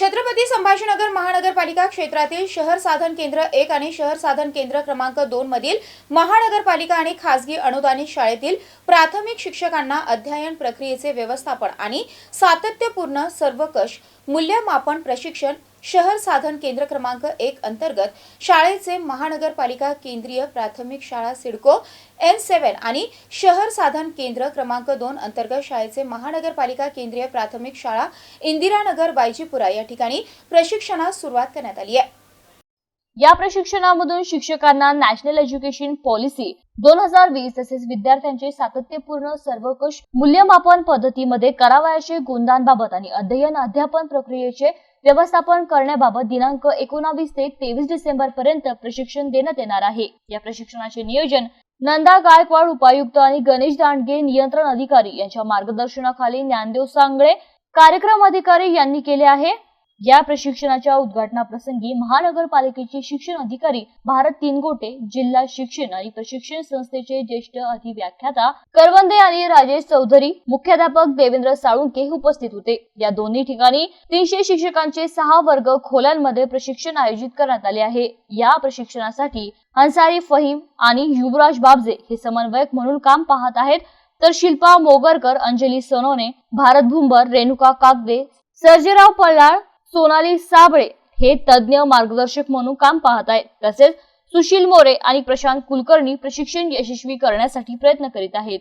छत्रपती संभाजीनगर महानगरपालिका क्षेत्रातील शहर साधन केंद्र एक आणि शहर साधन केंद्र क्रमांक दोन मधील महानगरपालिका आणि खासगी अनुदानित शाळेतील प्राथमिक शिक्षकांना अध्ययन प्रक्रियेचे व्यवस्थापन आणि सातत्यपूर्ण सर्वकष मूल्यमापन प्रशिक्षण शहर साधन केंद्र क्रमांक एक अंतर्गत शाळेचे महानगरपालिका केंद्रीय प्राथमिक शाळा सिडको एन सेवन आणि शहर साधन केंद्र क्रमांक दोन अंतर्गत शाळेचे महानगरपालिका केंद्रीय प्राथमिक शाळा इंदिरानगर बायजीपुरा या ठिकाणी प्रशिक्षणास सुरुवात करण्यात आली आहे. या प्रशिक्षणामधून शिक्षकांना नॅशनल एज्युकेशन पॉलिसी दोन हजार वीस तसेच विद्यार्थ्यांचे सातत्यपूर्ण सर्वकष मूल्यमापन पद्धतीमध्ये करावयाचे गुणदांबाबत आणि अध्ययन अध्यापन प्रक्रियेचे व्यवस्थापन करण्याबाबत दिनांक एकोणावीस ते तेवीस डिसेंबर पर्यंत प्रशिक्षण देण्यात येणार आहे. या प्रशिक्षणाचे नियोजन नंदा गायकवाड उपायुक्त आणि गणेश दांडगे नियंत्रण अधिकारी यांच्या मार्गदर्शनाखाली ज्ञानदेव सांगळे कार्यक्रम अधिकारी यांनी केले आहे. या प्रशिक्षणाच्या उद्घाटनाप्रसंगी महानगरपालिकेचे शिक्षण अधिकारी भारत तीनगोटे जिल्हा शिक्षण आणि प्रशिक्षण संस्थेचे ज्येष्ठ अधिव्याख्याता करवंदे आणि राजेश चौधरी मुख्याध्यापक देवेंद्र साळुंके उपस्थित होते. या दोन्ही ठिकाणी तीनशे शिक्षकांचे सहा वर्ग खोल्यांमध्ये प्रशिक्षण आयोजित करण्यात आले आहे. या प्रशिक्षणासाठी अन्सारी फहीम आणि युवराज बाबजे हे समन्वयक म्हणून काम पाहत आहेत. तर शिल्पा मोगरकर अंजली सोनोने भारत भुंबर रेणुका कागदे सर्जेराव पल्लाळ सोनाली साबळे हे तज्ज्ञ मार्गदर्शक म्हणून काम पाहत आहेत. तसेच सुशील मोरे आणि प्रशांत कुलकर्णी प्रशिक्षण यशस्वी करण्यासाठी प्रयत्न करीत आहेत.